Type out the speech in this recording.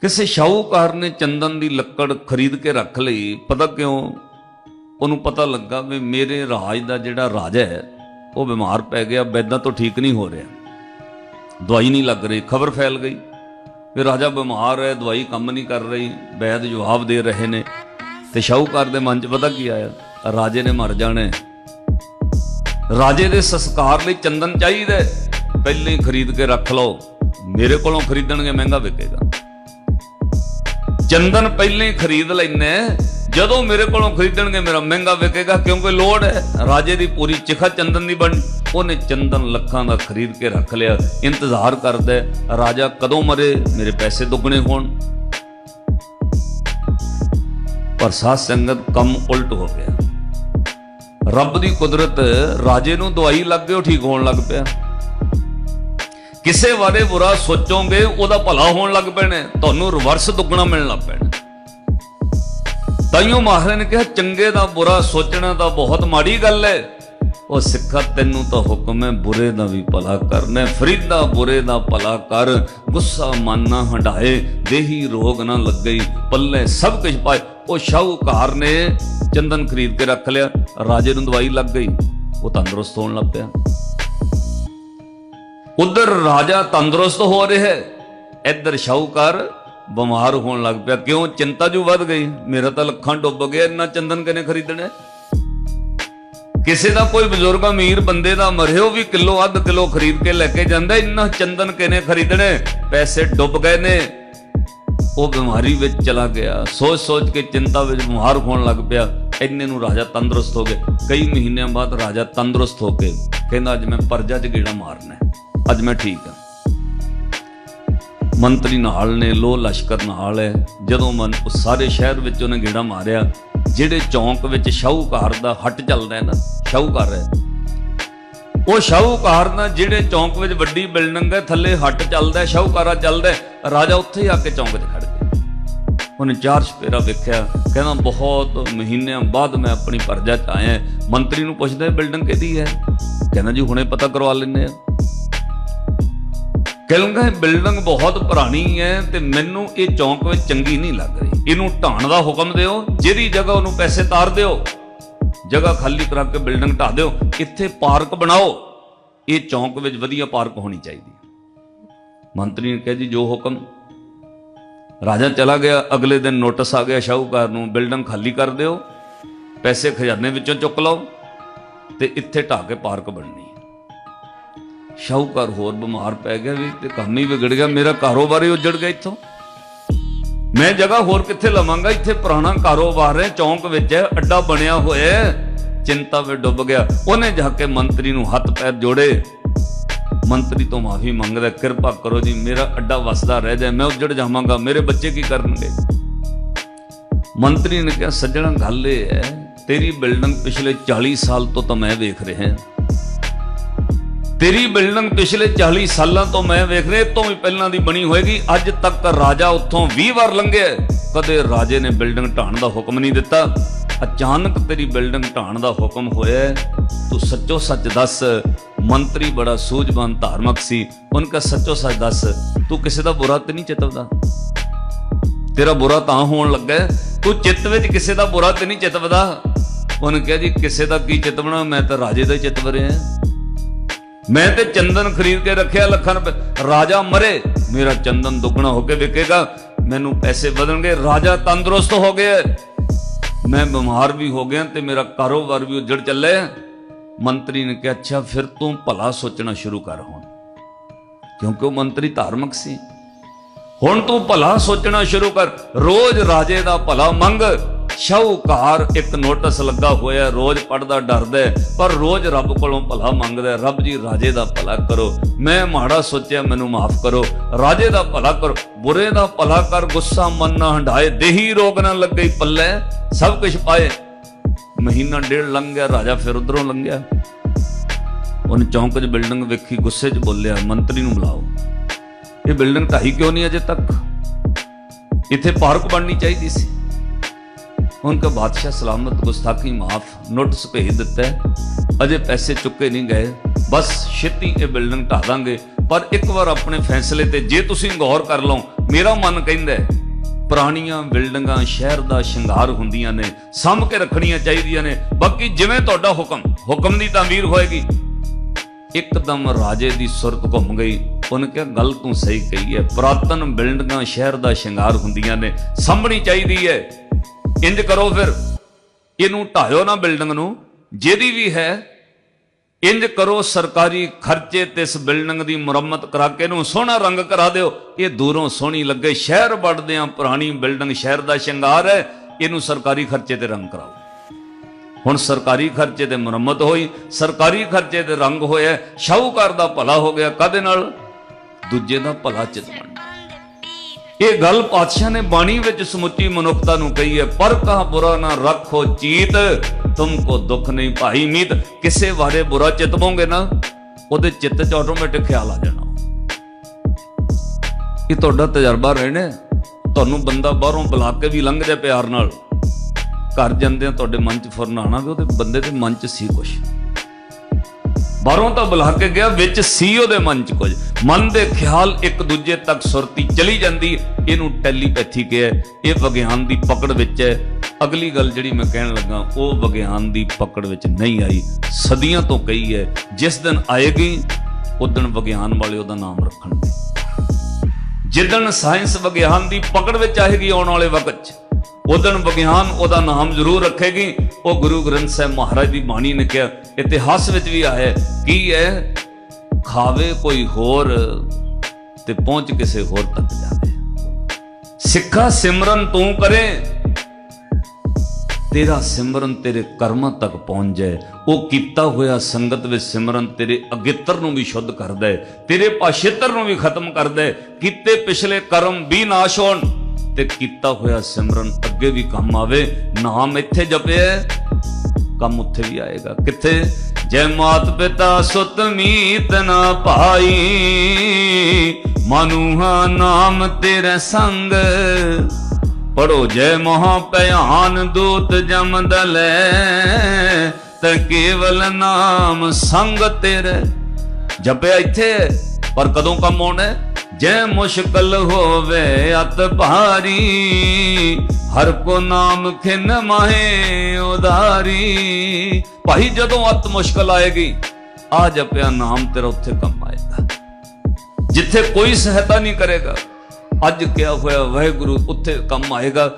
ਕਿਸੇ ਸ਼ਾਹੂਕਾਰ ਨੇ ਚੰਦਨ ਦੀ ਲੱਕੜ ਖਰੀਦ ਕੇ ਰੱਖ ਲਈ, ਪਤਾ ਕਿਉਂ? ਉਹਨੂੰ ਪਤਾ ਲੱਗਾ ਵੀ ਮੇਰੇ ਰਾਜ ਦਾ ਜਿਹੜਾ ਰਾਜਾ ਹੈ, ਉਹ ਬਿਮਾਰ ਪੈ ਗਿਆ ਬੈਦਾਂ ਤੋਂ ਠੀਕ ਨਹੀਂ ਹੋ ਰਿਹਾ। ਦਵਾਈ ਨਹੀਂ ਲੱਗ ਰਹੀ, ਖਬਰ ਫੈਲ ਗਈ ਵੀ ਰਾਜਾ ਬਿਮਾਰ ਹੈ, ਦਵਾਈ ਕੰਮ ਨਹੀਂ ਕਰ ਰਹੀ, ਵੈਦ ਜਵਾਬ ਦੇ ਰਹੇ ਨੇ। ਤੇ ਸ਼ਾਹੂਕਾਰ ਦੇ ਮਨ 'ਚ ਪਤਾ ਕੀ ਆਇਆ? ਰਾਜੇ ਨੇ ਮਰ ਜਾਣਾ ਰਾਜੇ ਦੇ ਸੰਸਕਾਰ ਲਈ ਚੰਦਨ ਚਾਹੀਦਾ ਪਹਿਲਾਂ ਹੀ ਖਰੀਦ ਕੇ ਰੱਖ ਲਓ। ਮੇਰੇ ਕੋਲੋਂ ਖਰੀਦਣਗੇ, ਮਹਿੰਗਾ ਵਿਕੇਗਾ। ਚੰਦਨ ਪਹਿਲਾਂ ਹੀ ਖਰੀਦ ਲੈਣੇ ਜਦੋਂ ਮੇਰੇ ਕੋਲੋਂ ਖਰੀਦਣਗੇ, ਮੇਰਾ ਮਹਿੰਗਾ ਵਿਕੇਗਾ, ਕਿਉਂਕਿ ਲੋੜ ਹੈ। ਰਾਜੇ ਦੀ ਪੂਰੀ ਚਿਖਾ ਚੰਦਨ ਦੀ ਬਣ। ਉਹਨੇ ਚੰਦਨ ਲੱਖਾਂ ਦਾ ਖਰੀਦ ਕੇ ਰੱਖ ਲਿਆ। ਇੰਤਜ਼ਾਰ ਕਰਦਾ ਰਾਜਾ ਕਦੋਂ ਮਰੇ? ਮੇਰੇ ਪੈਸੇ ਦੁੱਗਣੇ ਹੋਣ। ਪਰ ਸਾਧ ਸੰਗਤ ਕੰਮ ਉਲਟ ਹੋ ਗਿਆ। ਰੱਬ ਦੀ ਕੁਦਰਤ ਰਾਜੇ ਨੂੰ ਦਵਾਈ ਲੱਗ ਗਈ, ਉਹ ਠੀਕ ਹੋਣ ਲੱਗ ਪਿਆ। ਕਿਸੇ ਬਾਰੇ ਬੁਰਾ ਸੋਚੋਗੇ, ਉਹਦਾ ਭਲਾ ਹੋਣ ਲੱਗ ਪੈਣਾ, ਤੁਹਾਨੂੰ ਰਿਵਰਸ ਦੁੱਗਣਾ ਮਿਲਣ ਲੱਗ ਪੈਣਾ। ਤਾਈਓ ਮਹਾਰਾਜ ਨੇ ਕਿਹਾ, ਚੰਗੇ ਦਾ ਬੁਰਾ ਸੋਚਣਾ ਤਾਂ ਬਹੁਤ ਮਾੜੀ ਗੱਲ ਹੈ। ਉਹ ਸਿੱਖਾ, ਤੈਨੂੰ ਤਾਂ ਹੁਕਮ ਹੈ, ਬੁਰੇ ਦਾ ਵੀ ਭਲਾ ਕਰਨਾ ਫਰੀਦਾ, ਬੁਰੇ ਦਾ ਭਲਾ ਕਰ, ਗੁੱਸਾ ਮਨ ਨਾ ਹੰਡਾਏ ਦੇਹੀ ਰੋਗ ਨਾ ਲੱਗੇ, ਪੱਲੇ ਸਭ ਕੁਝ ਪਾਏ। ਉਹ ਸ਼ਾਹੂਕਾਰ ਨੇ ਚੰਦਨ ਖਰੀਦ ਕੇ ਰੱਖ ਲਿਆ, ਰਾਜੇ ਨੂੰ ਦਵਾਈ ਲੱਗ ਗਈ, ਉਹ ਤੰਦਰੁਸਤ ਹੋਣ ਲੱਗ ਪਿਆ। ਉਧਰ ਰਾਜਾ ਤੰਦਰੁਸਤ ਹੋ ਰਿਹਾ ਹੈ। ਇੱਧਰ ਸ਼ਾਹੂਕਾਰ ਬਿਮਾਰ ਹੋਣ ਲੱਗ ਪਿਆ। ਕਿਉਂ? ਚਿੰਤਾ ਜੂ ਵੱਧ ਗਈ। ਮੇਰਾ ਤਾਂ ਲੱਖਾਂ ਡੁੱਬ ਗਿਆ ਇੰਨਾ ਚੰਦਨ ਕਿਨੇ ਖਰੀਦਣਾ ਕਿਸੇ ਦਾ ਕੋਈ ਬਜ਼ੁਰਗ ਅਮੀਰ ਬੰਦੇ ਦਾ ਮਰਿਓ ਵੀ ਕਿਲੋ, ਅੱਧ ਕਿਲੋ ਖਰੀਦ ਕੇ ਲੈ ਕੇ ਜਾਂਦਾ ਇੰਨਾ ਚੰਦਨ ਕਿਨੇ ਖਰੀਦਣੇ ਪੈਸੇ ਡੁੱਬ ਗਏ ਨੇ। ਉਹ ਬਿਮਾਰੀ ਵਿੱਚ ਚਲਾ ਗਿਆ। ਸੋਚ ਸੋਚ ਕੇ ਚਿੰਤਾ ਵਿੱਚ ਬਿਮਾਰ ਹੋਣ ਲੱਗ ਪਿਆ। ਇੰਨੇ ਨੂੰ ਰਾਜਾ ਤੰਦਰੁਸਤ ਹੋ ਗਿਆ। ਕਈ ਮਹੀਨਿਆਂ ਬਾਅਦ ਰਾਜਾ ਤੰਦਰੁਸਤ ਹੋ ਕੇ ਕਹਿੰਦਾ, ਅੱਜ ਮੈਂ ਪਰਜਾ 'ਚ ਗੇੜਾ ਮਾਰਨਾ ਅੱਜ ਮੈਂ ਠੀਕ ਹਾਂ। ਮੰਤਰੀ ਨਾਲ ਨੇ ਲੋ ਲਸ਼ਕਰ ਨਾਲ ਹੈ। ਜਦੋਂ ਮਨ ਉਹ ਸਾਰੇ ਸ਼ਹਿਰ ਵਿੱਚ ਉਹਨੇ ਗੇੜਾ ਮਾਰਿਆ ਜਿਹੜੇ ਚੌਂਕ ਵਿੱਚ ਸ਼ਾਹੂਕਾਰ ਦਾ ਹੱਟ ਚੱਲਦਾ ਹੈ ਨਾ ਸ਼ਾਹੂਕਾਰ ਹੈ। ਉਹ ਸ਼ਾਹੂਕਾਰ ਨਾਲ ਜਿਹੜੇ ਚੌਂਕ ਵਿੱਚ ਵੱਡੀ ਬਿਲਡਿੰਗ ਹੈ ਥੱਲੇ ਹੱਟ ਚੱਲਦਾ ਹੈ, ਸ਼ਾਹੂਕਾਰਾ ਚੱਲਦਾ ਹੈ। ਰਾਜਾ ਉੱਥੇ ਹੀ ਆ ਕੇ ਚੌਂਕ 'ਚ ਖੜ ਗਿਆ। ਉਹਨੇ ਚਾਰ ਸਪੇਰਾ ਵੇਖਿਆ ਕਹਿੰਦਾ ਬਹੁਤ ਮਹੀਨਿਆਂ ਬਾਅਦ ਮੈਂ ਆਪਣੀ ਪਰਜਾ 'ਚ ਆਇਆ ਮੰਤਰੀ ਨੂੰ ਪੁੱਛਦਾ ਬਿਲਡਿੰਗ ਕਿਹਦੀ ਹੈ? ਕਹਿੰਦਾ ਜੀ ਹੁਣੇ ਪਤਾ ਕਰਵਾ ਲੈਂਦੇ ਆ ਕਹਿੰਦਾ ਇਹ ਬਿਲਡਿੰਗ ਬਹੁਤ ਪੁਰਾਣੀ ਹੈ ਤੇ ਮੈਨੂੰ ਇਹ ਚੌਂਕ ਵਿੱਚ ਚੰਗੀ ਨਹੀਂ ਲੱਗ ਰਹੀ। ਇਹਨੂੰ ਢਾਣ ਦਾ ਹੁਕਮ ਦਿਓ ਜਿਹਦੀ ਜਗ੍ਹਾ ਉਹਨੂੰ ਪੈਸੇ ਤਾਰ ਦਿਓ, ਜਗ੍ਹਾ ਖਾਲੀ ਕਰਾ ਕੇ ਬਿਲਡਿੰਗ ਢਾ ਦਿਓ, ਇੱਥੇ ਪਾਰਕ ਬਣਾਓ। ਇਹ ਚੌਂਕ ਵਿੱਚ ਵਧੀਆ ਪਾਰਕ ਹੋਣੀ ਚਾਹੀਦੀ ਮੰਤਰੀ ਨੇ ਕਿਹਾ ਜੀ, ਜੋ ਹੁਕਮ। ਰਾਜਾ ਚਲਾ ਗਿਆ, ਅਗਲੇ ਦਿਨ ਨੋਟਿਸ ਆ ਗਿਆ ਸ਼ਾਹੂਕਾਰ ਨੂੰ, ਬਿਲਡਿੰਗ ਖਾਲੀ ਕਰ ਦਿਓ, ਪੈਸੇ ਖਜ਼ਾਨੇ ਵਿੱਚੋਂ ਚੁੱਕ ਲਓ ਤੇ ਇੱਥੇ ਢਾ ਕੇ ਪਾਰਕ ਬਣਨੀ ਸ਼ਾਹੂਕਾਰ ਹੋਰ ਬਿਮਾਰ ਪੈ ਗਿਆ ਵੀ ਤੇ ਕੰਮ ਹੀ ਵਿਗੜ ਗਿਆ, ਮੇਰਾ ਕਾਰੋਬਾਰ ਹੀ ਉੱਜੜ ਗਿਆ ਇੱਥੋਂ। ਮੈਂ ਜਗ੍ਹਾ ਹੋਰ ਕਿੱਥੇ ਲਵਾਂਗਾ? ਇੱਥੇ ਪੁਰਾਣਾ ਕਾਰੋਬਾਰ ਹੈ, ਚੌਂਕ ਵਿੱਚ ਹੈ, ਅੱਡਾ ਬਣਿਆ ਹੋਇਆ ਹੈ, ਚਿੰਤਾ ਵਿੱਚ ਡੁੱਬ ਗਿਆ। ਉਹਨੇ ਜਾ ਕੇ ਮੰਤਰੀ ਨੂੰ ਹੱਥ ਪੈਰ ਜੋੜੇ। ਮੰਤਰੀ ਤੋਂ ਮਾਫੀ ਮੰਗਦਾ, ਕਿਰਪਾ ਕਰੋ ਜੀ, ਮੇਰਾ ਅੱਡਾ ਵਸਦਾ ਰਹਿ ਜਾਏ, ਮੈਂ ਉੱਜੜ ਜਾਵਾਂਗਾ, ਮੇਰੇ ਬੱਚੇ ਕੀ ਕਰਨਗੇ? ਮੰਤਰੀ ਨੇ ਕਿਹਾ, ਸੱਜਣਾ ਗੱਲ ਇਹ ਹੈ, ਤੇਰੀ ਬਿਲਡਿੰਗ ਪਿਛਲੇ 40 ਸਾਲ ਤੋਂ ਤਾਂ ਮੈਂ ਵੇਖ ਰਿਹਾ ਤੇਰੀ ਬਿਲਡਿੰਗ ਪਿਛਲੇ 40 ਸਾਲਾਂ ਤੋਂ ਮੈਂ ਵੇਖ ਰਿਹਾ ਤੋਂ ਵੀ ਪਹਿਲਾਂ ਦੀ ਬਣੀ ਹੋਏਗੀ। ਅੱਜ ਤੱਕ ਰਾਜਾ ਉੱਥੋਂ 20 ਵਾਰ ਲੰਘਿਆ ਕਦੇ ਰਾਜੇ ਨੇ ਬਿਲਡਿੰਗ ਢਾਣ ਦਾ ਹੁਕਮ ਨਹੀਂ ਦਿੱਤਾ। ਅਚਾਨਕ ਤੇਰੀ ਬਿਲਡਿੰਗ ਢਾਣ ਦਾ ਹੁਕਮ ਹੋਇਆ ਤੂੰ ਸੱਚੋ ਸੱਚ ਦੱਸ, ਮੰਤਰੀ ਬੜਾ ਸੂਝਵਾਨ ਧਾਰਮਿਕ ਸੀ। ਉਹਨਾਂ ਕਾ ਸੱਚੋ ਸੱਚ ਦੱਸ, ਤੂੰ ਕਿਸੇ ਦਾ ਬੁਰਾ ਤੇ ਨਹੀਂ ਚਿਤਵਦਾ? ਤੇਰਾ ਬੁਰਾ ਤਾਂ ਹੋਣ ਲੱਗਾ ਤੂੰ ਚਿੱਤ ਵਿੱਚ ਕਿਸੇ ਦਾ ਬੁਰਾ ਤੇ ਨਹੀਂ ਚਿਤਵਦਾ। ਉਹਨੇ ਕਿਹਾ, ਜੀ, ਕਿਸੇ ਦਾ ਕੀ ਚਿਤਵਣਾ? ਮੈਂ ਤਾਂ ਰਾਜੇ ਦਾ ਹੀ ਚਿਤਵ ਰਿਹਾ ਮੈਂ ਤੇ ਚੰਦਨ ਖਰੀਦ ਕੇ ਰੱਖਿਆ ਲੱਖਾਂ ਰੁਪਏ। ਰਾਜਾ ਮਰੇ, ਮੇਰਾ ਚੰਦਨ ਦੁੱਗਣਾ ਹੋ ਕੇ ਵਿਕੇਗਾ। ਮੈਨੂੰ ਪੈਸੇ ਵਧਣਗੇ, ਰਾਜਾ ਤੰਦਰੁਸਤ ਹੋ ਗਿਆ। ਮੈਂ ਬਿਮਾਰ ਵੀ ਹੋ ਗਿਆ ਤੇ ਮੇਰਾ ਕਾਰੋਬਾਰ ਵੀ ਉੱਜੜ ਚੱਲਿਆ। ਮੰਤਰੀ ਨੇ ਕਿਹਾ, ਅੱਛਾ, ਫਿਰ ਤੂੰ ਭਲਾ ਸੋਚਣਾ ਸ਼ੁਰੂ ਕਰ ਹੁਣ। ਕਿਉਂਕਿ ਉਹ ਮੰਤਰੀ ਧਾਰਮਿਕ ਸੀ। ਹੁਣ ਤੂੰ ਭਲਾ ਸੋਚਣਾ ਸ਼ੁਰੂ ਕਰ। ਰੋਜ਼ ਰਾਜੇ ਦਾ ਭਲਾ ਮੰਗ। ਸ਼ਾਹੂਕਾਰ ਇੱਕ ਨੋਟਿਸ ਲੱਗਾ ਹੋਇਆ, ਰੋਜ਼ ਪੜਦਾ ਡਰਦਾ ਪਰ ਰੋਜ਼ ਰੱਬ ਕੋਲੋਂ ਭਲਾ ਮੰਗਦਾ ਰੱਬ ਜੀ ਰਾਜੇ ਦਾ ਭਲਾ ਕਰੋ। ਮੈਂ ਮਾੜਾ ਸੋਚਿਆ, ਮੈਨੂੰ ਮਾਫ ਕਰੋ। ਰਾਜੇ ਦਾ ਭਲਾ ਕਰੋ, ਬੁਰੇ ਦਾ ਭਲਾ ਕਰ, ਗੁੱਸਾ ਮਨ ਨਾ ਹੰਡਾਏ ਦੇਹੀ ਰੋਗ ਨਾ ਲੱਗੇ ਪੱਲੇ, ਸਭ ਕੁਝ ਪਾਏ। ਮਹੀਨਾ ਡੇਢ ਲੰਘ ਗਿਆ, ਰਾਜਾ ਫਿਰ ਉਧਰੋਂ ਲੰਘਿਆ। ਉਹਨੇ ਚੌਂਕ 'ਚ ਬਿਲਡਿੰਗ ਵੇਖੀ, ਗੁੱਸੇ 'ਚ ਬੋਲਿਆ, ਮੰਤਰੀ ਨੂੰ ਬੁਲਾਓ। ਇਹ ਬਿਲਡਿੰਗ ਢਾਈ ਕਿਉਂ ਨਹੀਂ ਅਜੇ ਤੱਕ? ਇੱਥੇ ਪਾਰਕ ਬਣਨੀ ਚਾਹੀਦੀ ਸੀ। ਉਨਕਾ ਬਾਦਸ਼ਾਹ ਸਲਾਮਤ ਗੁਸਤਾਖੀ ਮਾਫ ਨੋਟਿਸ ਭੇਜ ਦਿੱਤਾ ਹੈ ਅਜੇ ਪੈਸੇ ਚੁੱਕੇ ਨਹੀਂ ਗਏ ਬਸ ਛੇਤੀ ਇਹ ਬਿਲਡਿੰਗ ਢਾ ਦਾਂਗੇ ਪਰ ਇੱਕ ਵਾਰ ਆਪਣੇ ਫੈਸਲੇ ਤੇ ਜੇ ਤੁਸੀਂ ਗੌਰ ਕਰ ਲਓ ਮੇਰਾ ਮਨ ਕਹਿੰਦਾ ਪੁਰਾਣੀਆਂ ਬਿਲਡਿੰਗਾਂ ਸ਼ਹਿਰ ਦਾ ਸ਼ਿੰਗਾਰ ਹੁੰਦੀਆਂ ਨੇ ਸਾਂਭ ਕੇ ਰੱਖਣੀਆਂ ਚਾਹੀਦੀਆਂ ਨੇ ਬਾਕੀ ਜਿਵੇਂ ਤੁਹਾਡਾ ਹੁਕਮ ਹੁਕਮ ਦੀ ਤਾਮੀਰ ਹੋਏਗੀ ਇੱਕਦਮ ਰਾਜੇ ਦੀ ਸੁਰਤ ਘੁੰਮ ਗਈ ਉਹਨੇ ਕਿਹਾ ਗੱਲ ਤੂੰ ਸਹੀ ਕਹੀ ਹੈ ਪੁਰਾਤਨ ਬਿਲਡਿੰਗਾਂ ਸ਼ਹਿਰ ਦਾ ਸ਼ਿੰਗਾਰ ਹੁੰਦੀਆਂ ਨੇ ਸਾਂਭਣੀ ਚਾਹੀਦੀ ਹੈ ਇੰਜ ਕਰੋ ਫਿਰ। ਇਹਨੂੰ ਢਾਇਓ ਨਾ ਬਿਲਡਿੰਗ ਨੂੰ। ਜਿਹਦੀ ਵੀ ਹੈ, ਇੰਜ ਕਰੋ ਸਰਕਾਰੀ ਖਰਚੇ ਤੇ ਇਸ ਬਿਲਡਿੰਗ ਦੀ ਮੁਰੰਮਤ ਕਰਾ ਕੇ ਇਹਨੂੰ ਸੋਹਣਾ ਰੰਗ ਕਰਾ ਦਿਓ। ਇਹ ਦੂਰੋਂ ਸੋਹਣੀ ਲੱਗੇ, ਸ਼ਹਿਰ ਵੜਦੇ ਆ ਪੁਰਾਣੀ ਬਿਲਡਿੰਗ, ਸ਼ਹਿਰ ਦਾ ਸ਼ਿੰਗਾਰ ਹੈ। ਇਹਨੂੰ ਸਰਕਾਰੀ ਖਰਚੇ ਤੇ ਰੰਗ ਕਰਾਓ। ਹੁਣ ਸਰਕਾਰੀ ਖਰਚੇ ਤੇ ਮੁਰੰਮਤ ਹੋਈ। ਸਰਕਾਰੀ ਖਰਚੇ ਤੇ ਰੰਗ ਹੋਇਆ। ਸ਼ਾਹੂਕਾਰ ਦਾ ਭਲਾ ਹੋ ਗਿਆ। ਕਾਦੇ ਨਾਲ? ਦੂਜੇ ਦਾ ਭਲਾ ਚਿਤ ਬਣ ਇਹ ਗੱਲ ਪਾਤਸ਼ਾਹ ਨੇ ਬਾਣੀ ਵਿੱਚ ਸਮੁੱਚੀ ਮਨੁੱਖਤਾ ਨੂੰ ਕਹੀ ਹੈ, ਪਰ ਕਾ ਬੁਰਾ ਨਾ ਰੱਖੋ ਚੀਤ ਤੁਮਕੋ ਦੁੱਖ ਨਹੀਂ ਭਾਈ ਮੀਤ। ਕਿਸੇ ਬਾਰੇ ਬੁਰਾ ਚਿਤਵੋਗੇ ਨਾ, ਉਹਦੇ ਚਿੱਤ 'ਚ ਆਟੋਮੈਟਿਕ ਖਿਆਲ ਆ ਜਾਣਾ। ਇਹ ਤੁਹਾਡਾ ਤਜਰਬਾ ਰਹਿਣਾ ਤੁਹਾਨੂੰ ਬੰਦਾ ਬਾਹਰੋਂ ਬੁਲਾ ਕੇ ਵੀ ਲੰਘ ਜਾ ਪਿਆਰ ਨਾਲ। ਘਰ ਜਾਂਦਿਆਂ ਤੁਹਾਡੇ ਮਨ 'ਚ ਫੁਰਨ ਆਣਾ ਵੀ ਉਹਦੇ ਬੰਦੇ ਦੇ ਮਨ 'ਚ ਸੀ ਕੁਛ। ਬਾਹਰੋਂ ਤਾਂ ਬੁਲਾ ਕੇ ਗਿਆ, ਵਿੱਚ ਸੀ ਉਹਦੇ ਮਨ 'ਚ ਕੁਝ। ਮਨ ਦੇ ਖਿਆਲ ਇੱਕ ਦੂਜੇ ਤੱਕ ਸੁਰਤੀ ਚਲੀ ਜਾਂਦੀ ਇਹਨੂੰ ਟੈਲੀਪੈਥੀ ਕਿਹਾ ਇਹ ਵਿਗਿਆਨ ਦੀ ਪਕੜ ਵਿੱਚ ਹੈ। ਅਗਲੀ ਗੱਲ ਜਿਹੜੀ ਮੈਂ ਕਹਿਣ ਲੱਗਾ, ਉਹ ਵਿਗਿਆਨ ਦੀ ਪਕੜ ਵਿੱਚ ਨਹੀਂ ਆਈ। ਸਦੀਆਂ ਤੋਂ ਕਹੀ ਹੈ, ਜਿਸ ਦਿਨ ਆਏਗੀ ਉਦੋਂ ਵਿਗਿਆਨ ਵਾਲੇ ਉਹਦਾ ਨਾਮ ਰੱਖਣਗੇ। ਜਿੱਦਣ ਸਾਇੰਸ ਵਿਗਿਆਨ ਦੀ ਪਕੜ ਵਿੱਚ ਆਏਗੀ ਆਉਣ ਵਾਲੇ ਵਕਤ 'ਚ ਉਦੋਂ ਵਿਗਿਆਨ ਉਹਦਾ ਨਾਮ ਜ਼ਰੂਰ ਰੱਖੇਗੀ। ਉਹ ਗੁਰੂ ਗ੍ਰੰਥ ਸਾਹਿਬ ਮਹਾਰਾਜ ਦੀ ਬਾਣੀ ਨੇ ਕਿਹਾ, ਇਤਿਹਾਸ ਵਿੱਚ ਵੀ ਆਇਆ ਕੀ ਹੈ? ਖਾਵੇ ਕੋਈ ਹੋਰ ਤੇ ਪਹੁੰਚ ਕਿਸੇ ਹੋਰ ਤੱਕ ਜਾਵੇ। ਸਿੱਖਾ ਸਿਮਰਨ ਤੂੰ ਕਰੇ, ਤੇਰਾ ਸਿਮਰਨ ਤੇਰੇ ਕਰਮਾਂ ਤੱਕ ਪਹੁੰਚ ਜਾਏ। ਉਹ ਕੀਤਾ ਹੋਇਆ ਸੰਗਤ ਵਿੱਚ ਸਿਮਰਨ ਤੇਰੇ ਅਗਿੱਤਰ ਨੂੰ ਵੀ ਸ਼ੁੱਧ ਕਰਦਾ ਹੈ, ਤੇਰੇ ਪਾਸ਼ਿੱਤਰ ਨੂੰ ਵੀ ਖਤਮ ਕਰਦਾ ਹੈ। ਕੀਤੇ ਪਿਛਲੇ ਕਰਮ ਵੀ ਨਾਸ਼ ਹੋਣ ਤੇ ਕੀਤਾ ਹੋਇਆ ਸਿਮਰਨ ਅੱਗੇ ਵੀ ਕੰਮ ਆਵੇ, ਨਾਮ ਇੱਥੇ ਜਪਿਆ ਕੰਮ ਉੱਥੇ ਵੀ ਆਏਗਾ। ਕਿੱਥੇ? ਜੈ ਮਾਤ ਪਿਤਾ ਸੁਤ ਮੀਤ ਨਾ ਭਾਈ ਮਨੂਹਾ ਨਾਮ ਤੇਰੇ ਸੰਗ। ਪੜੋ ਜੈ ਮਹਾ ਭਿਆਨ ਦੂਤ ਜਮ ਦਲੇ ਤੇ ਕੇਵਲ ਨਾਮ ਸੰਗ ਤੇਰੇ। ਜਪਿਆ ਇੱਥੇ, ਪਰ ਕਦੋਂ ਕੰਮ ਆਉਣਾ? ਜੇ ਮੁਸ਼ਕਲ ਹੋਵੇ ਅਤ ਭਾਰੀ, ਹਰ ਕੋ ਨਾਮ ਖਿਨ ਮਾਹੇ ਉਦਾਰੀ। ਭਾਈ ਜਦੋਂ ਅਤ ਮੁਸ਼ਕਲ ਆਏਗੀ, ਆ ਜਪਿਆ ਨਾਮ ਤੇਰਾ ਉੱਥੇ ਕੰਮ ਆਏਗਾ। ਜਿੱਥੇ ਕੋਈ ਸਹਾਇਤਾ ਨਹੀਂ ਕਰੇਗਾ, ਅੱਜ ਕਿਹਾ ਹੋਇਆ ਵਾਹਿਗੁਰੂ ਉੱਥੇ ਕੰਮ ਆਏਗਾ।